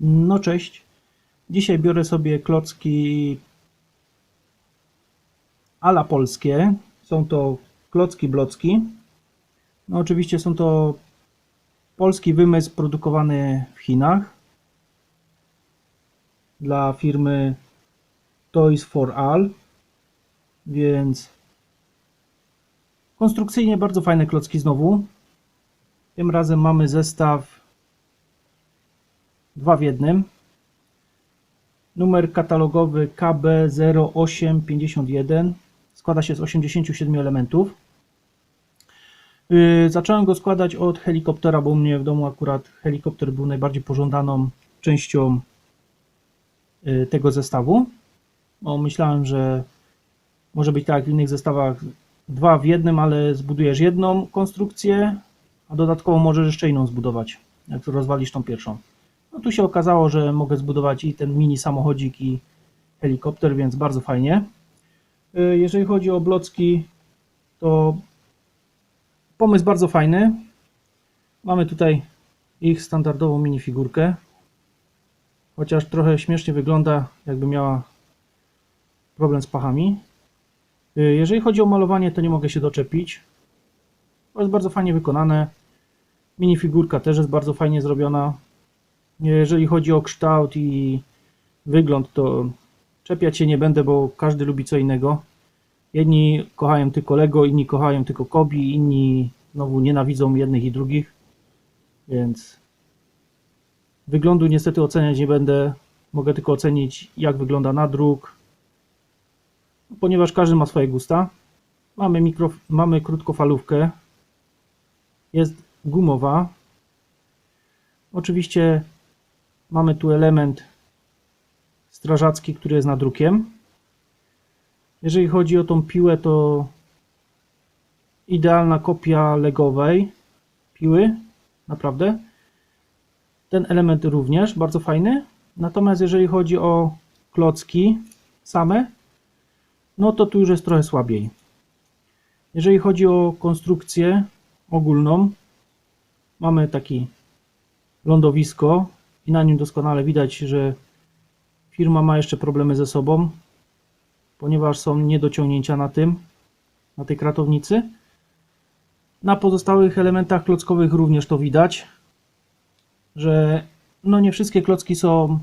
No cześć. Dzisiaj biorę sobie klocki ala polskie. Są to klocki blocki. No oczywiście są to polski wymysł produkowany w Chinach dla firmy Toys for All. Więc konstrukcyjnie bardzo fajne klocki znowu. Tym razem mamy zestaw dwa w jednym. Numer katalogowy KB0851 składa się z 87 elementów. Yy, Zacząłem go składać od helikoptera, bo u mnie w domu akurat helikopter był najbardziej pożądaną częścią yy, tego zestawu. Bo myślałem, że może być tak jak w innych zestawach dwa w jednym, ale zbudujesz jedną konstrukcję, a dodatkowo możesz jeszcze inną zbudować, jak rozwalisz tą pierwszą. No tu się okazało, że mogę zbudować i ten mini samochodzik i helikopter, więc bardzo fajnie. Y, Jeżeli chodzi o blocki, to pomysł bardzo fajny. Mamy tutaj ich standardową minifigurkę. Chociaż trochę śmiesznie wygląda, jakby miała problem z pachami. Y, Jeżeli chodzi o malowanie, to nie mogę się doczepić. To jest bardzo fajnie wykonane. Minifigurka też jest bardzo fajnie zrobiona. Jeżeli chodzi o kształt i wygląd, to czepiać się nie będę, bo każdy lubi co innego. Jedni kochają tylko Lego, inni kochają tylko Kobi, inni znowu nienawidzą jednych i drugich. Więc wyglądu niestety oceniać nie będę. Mogę tylko ocenić, jak wygląda nadruk, ponieważ każdy ma swoje gusta. Mamy, mikro, mamy krótkofalówkę. Jest gumowa. Oczywiście Mamy tu element strażacki, który jest nadrukiem. Jeżeli chodzi o tą piłę, to idealna kopia legowej piły, naprawdę. Ten element również bardzo fajny. Natomiast jeżeli chodzi o klocki same, no to tu już jest trochę słabiej. Jeżeli chodzi o konstrukcję ogólną, mamy taki lądowisko, i na nim doskonale widać, że firma ma jeszcze problemy ze sobą, ponieważ są niedociągnięcia na tym, na tej kratownicy. Na pozostałych elementach klockowych również to widać, że no nie wszystkie klocki są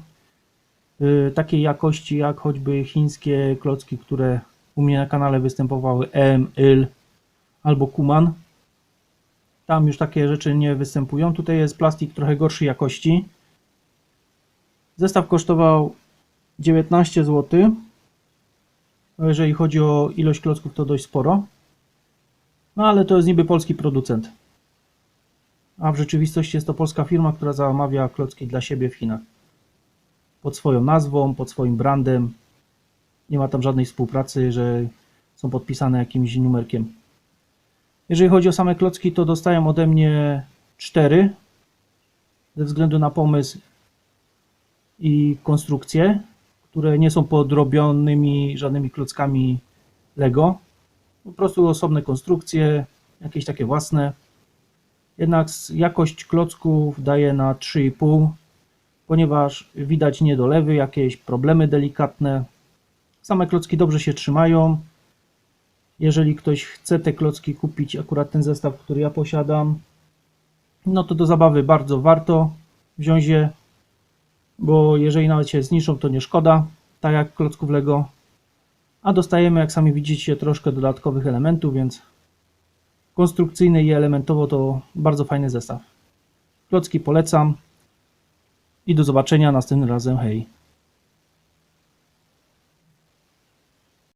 y, takiej jakości jak choćby chińskie klocki, które u mnie na kanale występowały M, IL albo Kuman. Tam już takie rzeczy nie występują. Tutaj jest plastik trochę gorszej jakości. Zestaw kosztował 19 zł. Jeżeli chodzi o ilość klocków, to dość sporo. No ale to jest niby polski producent. A w rzeczywistości jest to polska firma, która zamawia klocki dla siebie w Chinach. Pod swoją nazwą, pod swoim brandem. Nie ma tam żadnej współpracy, że są podpisane jakimś numerkiem. Jeżeli chodzi o same klocki, to dostają ode mnie 4. Ze względu na pomysł i konstrukcje, które nie są podrobionymi żadnymi klockami Lego. Po prostu osobne konstrukcje, jakieś takie własne. Jednak jakość klocków daje na 3,5, ponieważ widać niedolewy, jakieś problemy delikatne. Same klocki dobrze się trzymają. Jeżeli ktoś chce te klocki kupić, akurat ten zestaw, który ja posiadam, no to do zabawy bardzo warto wziąć je bo jeżeli nawet się zniszczą, to nie szkoda, tak jak klocków Lego. A dostajemy, jak sami widzicie, troszkę dodatkowych elementów, więc konstrukcyjnie i elementowo to bardzo fajny zestaw. Klocki polecam i do zobaczenia następnym razem. Hej!